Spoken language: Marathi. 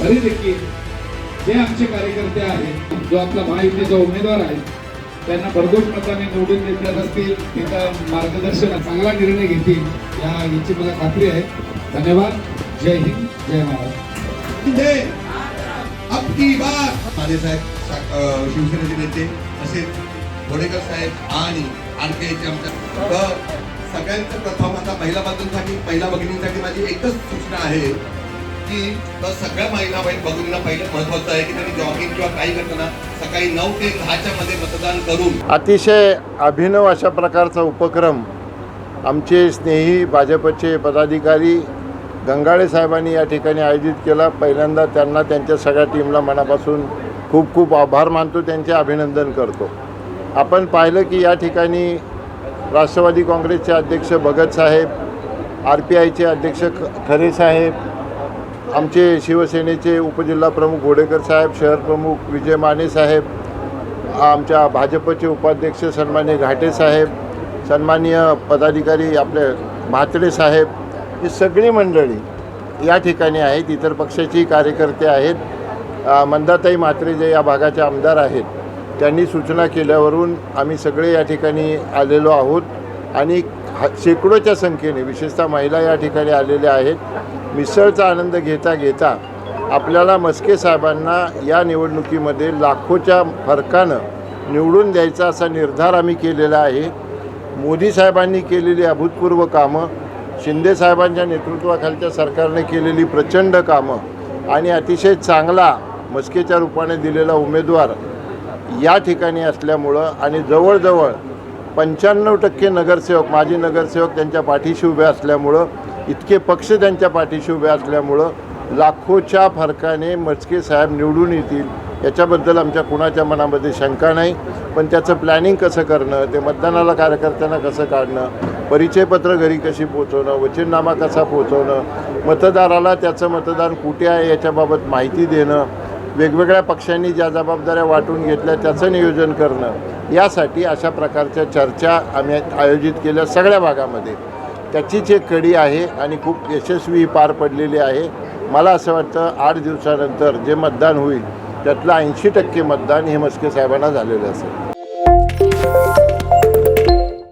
तरी देखील जे आमचे कार्यकर्ते आहेत जो आपला महायुतीचा उमेदवार आहे त्यांना भरघोस मताने निवडून देत असतील त्यांचा मार्गदर्शन चांगला निर्णय घेतील या याची मला खात्री आहे. धन्यवाद. जय हिंद. जय महाराज आपली बात. माझे साहेब शिवसेनेचे नेते तसेच गोडेकर साहेब आणि आणखी आमच्या सगळ्यांचं प्रथम आता महिला बांधवांसाठी महिला भगिनींसाठी माझी एकच सूचना आहे. की तर सगळ्या महिला बहीण पहिलं महत्वाचं आहे की त्यांनी जॉगिंग किंवा काही करताना सकाळी नऊ ते दहाच्या मध्ये मतदान करून अतिशय अभिनव अशा प्रकारचा उपक्रम आमचे स्नेही भाजपचे पदाधिकारी गंगाळे साहेबांनी या ठिकाणी आयोजित केला. पहिल्यांदा त्यांना त्यांच्या सगळ्या टीमला मनापासून खूप खूप आभार मानतो. त्यांचे अभिनंदन करतो. आपण पाहिलं की या ठिकाणी राष्ट्रवादी काँग्रेसचे अध्यक्ष भगत साहेब आर पी आयचे अध्यक्ष ख- खरे साहेब आमचे शिवसेनेचे उपजिल्हा प्रमुख घोडेकर साहेब शहर प्रमुख विजय माने साहेब आमच्या भाजपचे उपाध्यक्ष सन्मान्य घाटे साहेब सन्माननीय पदाधिकारी आपले म्हात्रे साहेब ही सगळी मंडळी या ठिकाणी आहेत इतर पक्षाची कार्यकर्ते आहेत. मंदाताई म्हात्रे जे या भागाचे आमदार आहेत त्यांनी सूचना केल्यावरून आम्ही सगळे या ठिकाणी आलेलो आहोत. आणि ह- शेकडोच्या संख्येने विशेषतः महिला या ठिकाणी आलेल्या आहेत. मिसळचा आनंद घेता घेता आपल्याला मस्के साहेबांना या निवडणुकीमध्ये लाखोच्या फरकानं निवडून द्यायचा असा निर्धार आम्ही केलेला आहे. मोदी साहेबांनी केलेली अभूतपूर्व कामं शिंदे साहेबांच्या नेतृत्वाखालच्या सरकारने केलेली प्रचंड कामं आणि अतिशय चांगला मस्केच्या रूपाने दिलेला उमेदवार या ठिकाणी असल्यामुळं आणि जवळजवळ पंच्याण्णव टक्के नगरसेवक माजी नगरसेवक त्यांच्या पाठीशी उभे असल्यामुळं इतके पक्ष त्यांच्या पाठीशी उभे असल्यामुळं लाखोच्या फरकाने मचके साहेब निवडून येतील. याच्याबद्दल आमच्या कुणाच्या मनामध्ये शंका नाही. पण त्याचं प्लॅनिंग कसं करणं ते मतदानाला कार्यकर्त्यांना कसं काढणं परिचयपत्र घरी कशी पोचवणं वचननामा कसा पोचवणं मतदाराला त्याचं मतदान कुठे आहे याच्याबाबत माहिती देणं वेगवेगळ्या पक्षांनी ज्या जबाबदाऱ्या वाटून घेतल्या त्याचं नियोजन करणं यासाठी अशा प्रकारच्या चर्चा आम्ही आयोजित केल्या सगळ्या भागामध्ये. त्याचीच एक कडी आहे आणि खूप यशस्वी पार पडलेली आहे. मला असं वाटतं आठ दिवसानंतर जे मतदान होईल त्यातलं ऐंशी टक्के मतदान हे मस्के साहेबांना झालेलं असेल.